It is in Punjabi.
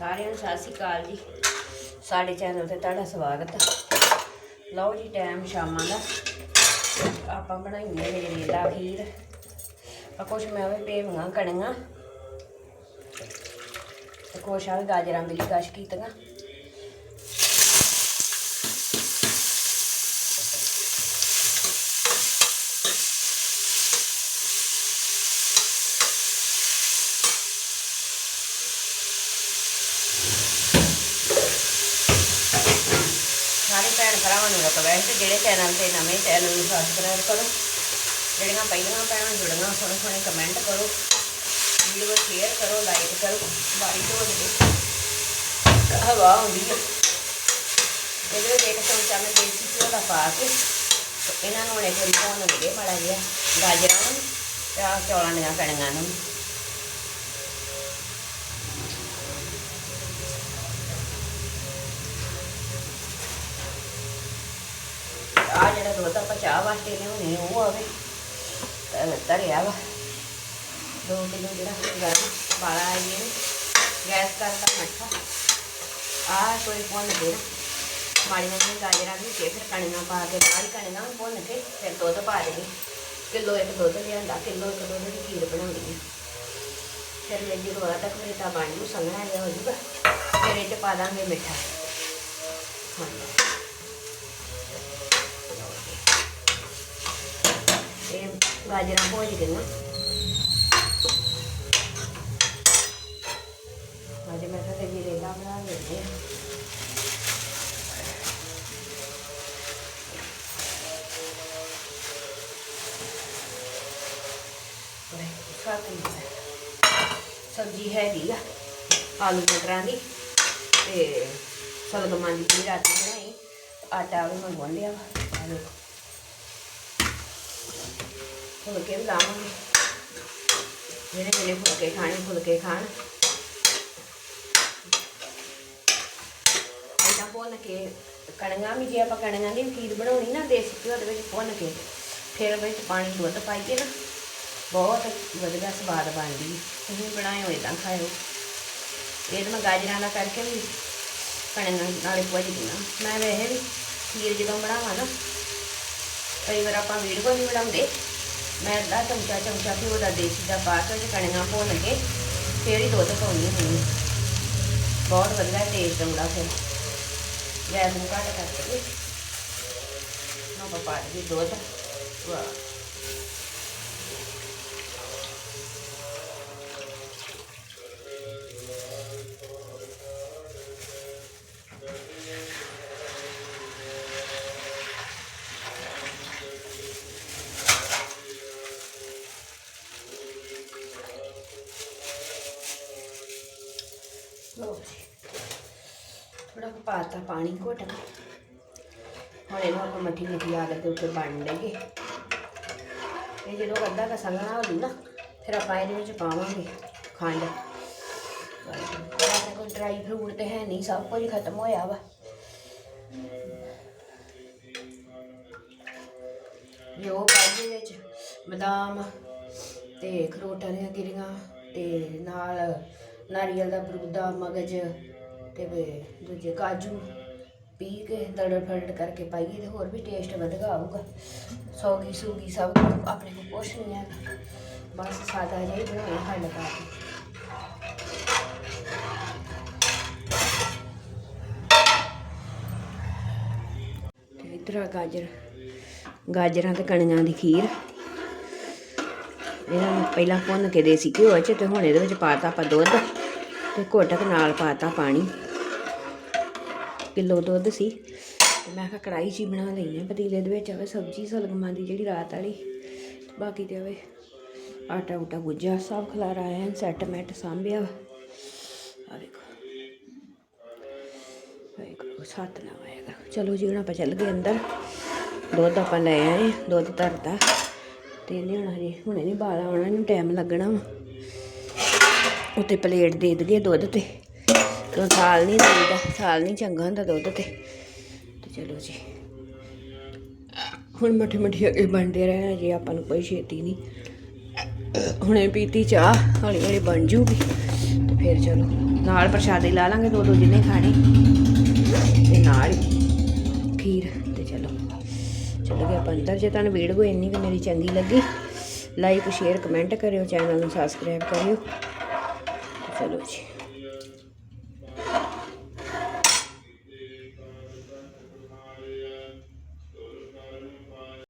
ਸਾਰਿਆਂ ਨੂੰ ਸਤਿ ਸ਼੍ਰੀ ਅਕਾਲ ਜੀ। ਸਾਡੇ ਚੈਨਲ ਤੇ ਤੁਹਾਡਾ ਸਵਾਗਤ ਹੈ ਲਓ ਜੀ ਟਾਈਮ ਸ਼ਾਮਾਂ ਦਾ। ਆਪਾਂ ਬਣਾਈਏ ਗਜਰੇਲਾ ਖੀਰ। ਆ ਕੁਛ ਮੈਂ ਵੀ ਭੇਵਾਂ ਕਣੀਆਂ ਤੇ ਕੁਛ ਆ ਗਾਜਰਾਂ ਮਿਲੀ ਕਸ਼ ਕੀਤੀਆਂ ਸਾਰੇ ਭੈਣ ਭਰਾਵਾਂ ਨੂੰ ਰਿਕਵੈਸਟ ਜਿਹੜੇ ਚੈਨਲ ਤੇ ਨਵੇਂ ਚੈਨਲ ਨੂੰ ਸਬਸਕ੍ਰਾਈਬ ਕਰੋ। ਜਿਹੜੀਆਂ ਪਹਿਲੀਆਂ ਭੈਣਾਂ ਜੁੜੀਆਂ ਸੋਹਣੇ ਸੋਹਣੇ ਕਮੈਂਟ ਕਰੋ। ਵੀਡੀਓ ਸ਼ੇਅਰ ਕਰੋ ਲਾਈਕ ਕਰੋ। ਬਾਰੀ ਢੋਲ ਦੇ ਹਵਾ ਹੁੰਦੀ ਹੈ ਇਹਦੇ ਵਿੱਚ ਇੱਕ ਚਮਚਾ ਮੈਂ ਦੇਸੀ ਘਿਓ ਦਾ ਪਾ ਕੇ ਇਹਨਾਂ ਨੂੰ ਹੁਣੇ ਥੋੜੀ ਭੁੰਨ ਲਈਏ ਮਾੜਾ ਜਿਹਾ। ਗਾਜਰਾਂ ਨੂੰ ਤੇ ਆਹ ਚੌਲਾਂ ਦੀਆਂ ਕਣੀਆਂ ਨੂੰ। ਆ ਜਿਹੜਾ ਦੁੱਧ ਆਪਾਂ ਚਾਹ ਵਾਸਤੇ ਲਿਆਉਣੇ ਉਹ ਆਵੇ ਤਾਂ ਧਰਿਆ ਵਾ। ਦੋ ਕਿਲੋ ਜਿਹੜਾ ਗਰਮ ਬਾਲਾ ਆਈ ਹੈ ਗੈਸ ਕਰਦਾ ਮੱਠਾ। ਆ ਕੋਈ ਭੁੰਨ ਦੇ ਮਾੜੀਆਂ ਜਿਹੀਆਂ ਗਾਜਰਾਂ ਵੀ ਕੇ, ਫਿਰ ਕਣੀਆਂ ਪਾ ਕੇ ਬਾਹਰ ਕਣੀਆਂ ਭੁੰਨ ਕੇ, ਫਿਰ ਦੁੱਧ ਪਾ ਦੇਣੀ। ਕਿਲੋ ਇੱਕ ਦੁੱਧ ਲਿਆਂਦਾ, ਕਿਲੋ ਇੱਕ ਦੁੱਧ ਦੀ ਖੀਰ ਬਣਾਉਣੀ ਹੈ ਫਿਰ ਮੇਰੀ ਜਦੋਂ ਆ ਤੱਕ ਮੇਰੇ ਤਾਂ ਬਣ ਜੂ ਸੰਘਣਾ ਜਿਹਾ ਹੋ ਜੂਗਾ ਫਿਰ ਇਹ 'ਚ ਪਾ ਦਾਂਗੇ ਮਿੱਠਾ। ਹਾਂਜੀ। ਇਹ ਗਾਜਰਾਂ ਭੁੱਜ ਗਈਆਂ ਅੱਜ ਬਣਾ ਲੈਂਦੇ ਹਾਂ ਸਬਜ਼ੀ ਹੈਗੀ ਆ ਆਲੂ ਮਟਰਾਂ ਦੀ ਤੇ ਸਲਗਮਾਂ ਦੀ ਵੀ ਰਾਤੀ ਬਣਾਈ ਆਟਾ ਵੀ ਮੈਂ ਲਿਆ ਵਾ ਫੁਲਕੇ ਵੀ ਲਾਵਾਂਗੇ। ਜਿਹੜੇ ਜਿਹੜੇ ਫੁਲਕੇ ਖਾਣੇ, ਫੁਲਕੇ ਖਾਣ। ਇਦਾਂ ਭੁੰਨ ਕੇ ਕਣੀਆਂ ਵੀ ਜੇ ਆਪਾਂ ਕਣੀਆਂ ਦੀ ਖੀਰ ਬਣਾਉਣੀ ਨਾ ਦੇਸੀ ਘਿਓ ਦੇ ਵਿੱਚ ਭੁੰਨ ਕੇ, ਫਿਰ ਵਿੱਚ ਪਾਣੀ ਦੁੱਧ ਪਾਈਏ ਨਾ। ਬਹੁਤ ਵਧੀਆ ਸਵਾਦ ਬਣਦੀ ਤੁਸੀਂ ਬਣਾਇਓ ਇਦਾਂ ਖਾਇਓ। ਇਹ ਤਾਂ ਮੈਂ ਗਾਜਰਾਂ ਦਾ ਕਰਕੇ ਵੀ ਕਣਕਾਂ ਨਾਲੇ ਭੁੱਜ ਗਈਆਂ ਮੈਂ ਵੈਸੇ ਵੀ ਖੀਰ ਜਦੋਂ ਬਣਾਵਾਂ ਨਾ, ਕਈ ਵਾਰ ਆਪਾਂ ਵੀਡੀਓ ਨਹੀਂ ਬਣਾਉਂਦੇ। ਮੈਂ ਅੱਧਾ ਚਮਚਾ ਚਮਚਾ ਘਿਓ ਦਾ ਦੇਸੀ ਦਾ ਪਾ ਕੇ ਉਹ 'ਚ ਕਣੀਆਂ ਭੁੰਨ ਕੇ ਫਿਰ ਹੀ ਦੁੱਧ ਪਾਉਂਦੀ ਹੁੰਦੀ ਹਾਂ। ਬਹੁਤ ਵਧੀਆ ਟੇਸਟ ਆਉਂਦਾ ਫਿਰ। ਗੈਸ ਨੂੰ ਘੱਟ ਕਰਕੇ। ਨਾ ਆਪਾਂ ਪਾ ਦੇ ਦੁੱਧ। ਵਾਹ। ਲਓ ਜੀ। ਥੋੜਾ ਪਾਤਾ ਪਾਣੀ ਘੁੱਟ ਹੁਣ ਇਹਨੂੰ ਆਪਾਂ ਮੱਠੀ ਮੱਠੀ ਆਗ ਦੇ ਉੱਤੇ ਬਣ ਲਈਏ। ਇਹ ਜਦੋਂ ਅੱਧਾ ਕਾ ਸੰਗਣਾ ਹੋ ਜੂ ਨਾ, ਫਿਰ ਆਪਾਂ ਇਹਦੇ ਵਿੱਚ ਪਾਵਾਂਗੇ ਖੰਡ। ਕੋਈ ਡਰਾਈ ਫਰੂਟ ਤੇ ਹੈ ਨਹੀਂ, ਸਭ ਕੁਝ ਖਤਮ ਹੋਇਆ ਵਾ। ਜੋ ਪਾਈ ਵਿੱਚ ਬਦਾਮ ਤੇ ਖਰੋਟਾਂ ਦੀਆਂ ਗਿਰੀਆਂ ਤੇ ਨਾਲ ਨਾਰੀਅਲ ਦਾ ਬਰੂਦਾ ਮਗਜ ਤੇ ਵੇ- ਦੂਜੇ ਕਾਜੂ ਪੀ ਕੇ ਦੜ ਫੜ ਕਰਕੇ ਪਾਈਏ ਤੇ ਹੋਰ ਵੀ ਟੇਸਟ ਵਧਗਾ ਆਊਗਾ। ਸੌਗੀ ਸੂਗੀ ਸਭ ਕੁਛ ਆਪਣੇ ਕੋਲ ਕੁਛ ਨਹੀਂ ਹੈ। ਬਸ ਸਾਦਾ ਜਿਹਾ ਹੀ ਬਣਾਉਣਾ ਖੰਡ ਪਾ ਕੇ। ਤੇ ਆ ਗਾਜਰ। ਗਾਜਰਾਂ ਤੇ ਕਣੀਆਂ ਦੀ ਖੀਰ। ਇਹਨਾਂ ਨੂੰ ਪਹਿਲਾਂ ਭੁੰਨ ਕੇ ਦੇਸੀ ਘਿਓ ਚ ਤੇ ਹੁਣ ਇਹਦੇ ਵਿੱਚ ਪਾਤਾ ਆਪਾਂ ਦੁੱਧ ਤੇ ਘੋਟਕ ਨਾਲ ਪਾਤਾ ਪਾਣੀ। ਕਿਲੋ ਦੁੱਧ ਸੀ। ਤੇ ਮੈਂ ਕਿਹਾ ਕੜਾਈ 'ਚ ਹੀ ਬਣਾ ਲਈਏ ਪਤੀਲੇ ਦੇ ਵਿੱਚ, ਆਵੇ ਸਬਜ਼ੀ ਸਲਗਮਾਂ ਦੀ ਜਿਹੜੀ ਰਾਤ ਵਾਲੀ। ਬਾਕੀ ਤੇ ਆਵੇ ਆਟਾ ਉਟਾ ਗੁੱਜਾ ਸਭ ਖਲਾਰਾ ਆਇਆ, ਸੈੱਟ ਮੈਟ ਸਾਂਭਿਆ ਆ ਦੇਖੋ। ਵਾਹਿਗੁਰੂ, ਸਤਨਾਮ ਆਏਗਾ ਚਲੋ ਜੀ ਹੁਣ ਆਪਾਂ ਚੱਲ ਗਏ ਅੰਦਰ। ਦੁੱਧ ਆਪਾਂ ਲੈ ਆਏ, ਦੁੱਧ ਧਰਤਾ। ਤੇ ਇਹਨੇ ਹੁਣ ਹਜੇ, ਹੁਣੇ ਨਹੀਂ ਬਾਲਾ ਆਉਣਾ, ਇਹਨੂੰ ਟਾਈਮ ਲੱਗਣਾ ਵਾ। ਉੱਤੇ ਪਲੇਟ ਦੇ ਦਈਏ ਦੁੱਧ ਤੇ। ਕਿਉਂ ਥਾਲ ਨਹੀਂ ਦਿੰਦਾ ਥਾਲ ਨਹੀਂ ਚੰਗਾ ਹੁੰਦਾ ਦੁੱਧ ਤੇ। ਤੇ ਚਲੋ ਜੀ। ਹੁਣ ਮੱਠੇ ਮੱਠੇ ਅੱਗੇ ਬਣਦੇ ਰਹਿਣਾ, ਜੀ ਆਪਾਂ ਨੂੰ ਕੋਈ ਛੇਤੀ ਨਹੀਂ ਹੁਣੇ ਪੀਤੀ ਚਾਹ, ਹੌਲੀ ਹੌਲੀ ਬਣ ਜੂਗੀ। ਤੇ ਫਿਰ ਚਲੋ, ਨਾਲ ਪ੍ਰਸ਼ਾਦੇ ਲਾ ਲਾਂਗੇ ਦੋ ਦੋ ਜਿੰਨੇ ਖਾਣੇ। ਤੇ ਨਾਲ ਹੀ ਖੀਰ। ਚਲੋ ਚਲੋ ਆਪਾਂ ਅੰਦਰ। ਜੇ ਤੁਹਾਨੂੰ ਵੀਡੀਓ ਇੰਨੀ ਕਿ ਮੇਰੀ ਚੰਗੀ ਲੱਗੀ ਲਾਈਕ ਸ਼ੇਅਰ ਕਮੈਂਟ ਕਰਿਓ ਚੈਨਲ ਨੂੰ ਸਬਸਕ੍ਰਾਈਬ ਕਰਿਓ। ਚਲੋ ਜੀ।